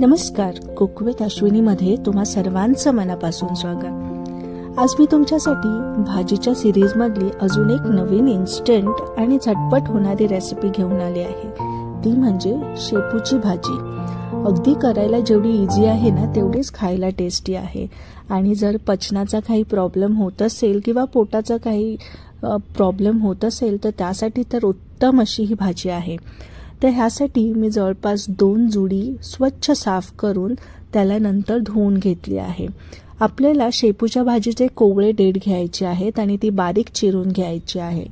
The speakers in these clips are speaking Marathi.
नमस्कार. कुकवेत अश्विनीमध्ये तुम्हा सर्वांचं मनापासून स्वागत. आज मी तुमच्यासाठी भाजीच्या सिरीजमधली अजून एक नवीन इन्स्टंट आणि झटपट होणारी रेसिपी घेऊन आली आहे. ती म्हणजे शेपूची भाजी. अगदी करायला जेवढी इझी आहे ना तेवढीच खायला टेस्टी आहे. आणि जर पचनाचा काही प्रॉब्लेम होत असेल किंवा पोटाचा काही प्रॉब्लेम होत असेल तर त्यासाठी तर उत्तम अशी ही भाजी आहे. तर ह्यासाठी मी जवळपास दोन जुडी स्वच्छ साफ करून त्याला नंतर धुवून घेतली आहे. आपल्याला शेपूच्या भाजीचे कोवळे डेट घ्यायचे आहेत आणि ती बारीक चिरून घ्यायची आहे.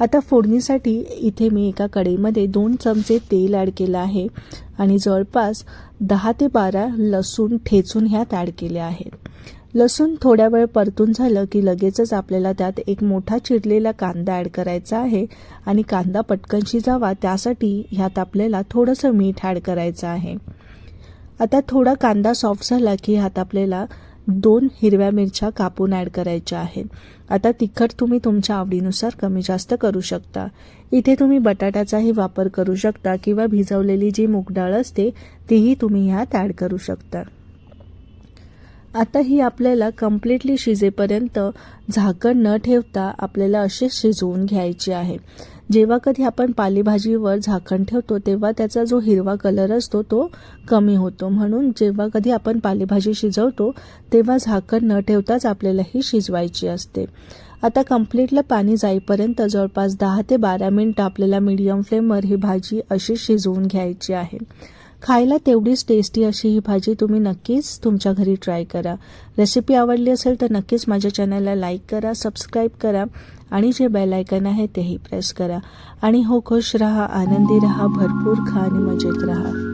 आता फोडणीसाठी इथे मी एका कढईमध्ये दोन चमचे तेल ॲड केलं आहे आणि जवळपास दहा ते बारा लसूण ठेचून ह्यात ॲड केले आहेत. लसूण थोड्या वेळ परतून झालं की लगेचच आपल्याला त्यात एक मोठा चिरलेला कांदा ॲड करायचा आहे आणि कांदा पटकन शिजावा त्यासाठी ह्यात आपल्याला थोडंसं मीठ ॲड करायचं आहे. आता थोडा कांदा सॉफ्ट झाला की ह्यात आपल्याला दोन हिरव्या मिरच्या कापून ॲड करायच्या आहेत. आता तिखट तुम्ही तुमच्या आवडीनुसार कमी जास्त करू शकता. इथे तुम्ही बटाट्याचाही वापर करू शकता किंवा भिजवलेली जी मूग डाळ असते तीही तुम्ही ह्यात ॲड करू शकता. आता ही आपल्याला कम्प्लिटली शिजेपर्यंत झाकण न ठेवता आपल्याला अशी शिजवून घ्यायची आहे. जेव्हा कधी आपण पालेभाजीवर झाकण ठेवतो तेव्हा त्याचा जो हिरवा कलर असतो तो कमी होतो. म्हणून जेव्हा कधी आपण पालेभाजी शिजवतो तेव्हा झाकण न ठेवताच आपल्याला ही शिजवायची असते. आता कम्प्लिटलं पाणी जाईपर्यंत जवळपास दहा ते बारा मिनटं आपल्याला मीडियम फ्लेमवर ही भाजी अशी शिजवून घ्यायची आहे. खायला तेवढीच टेस्टी अशी ही भाजी तुम्ही नक्कीच तुमच्या घरी ट्राय करा. रेसिपी आवडली असेल तर नक्कीच माझ्या चॅनलला लाईक करा सबस्क्राईब करा आणि जे बेलायकन आहे तेही प्रेस करा. आणि हो खुश रहा आनंदी रहा भरपूर खा आणि मजेत राहा.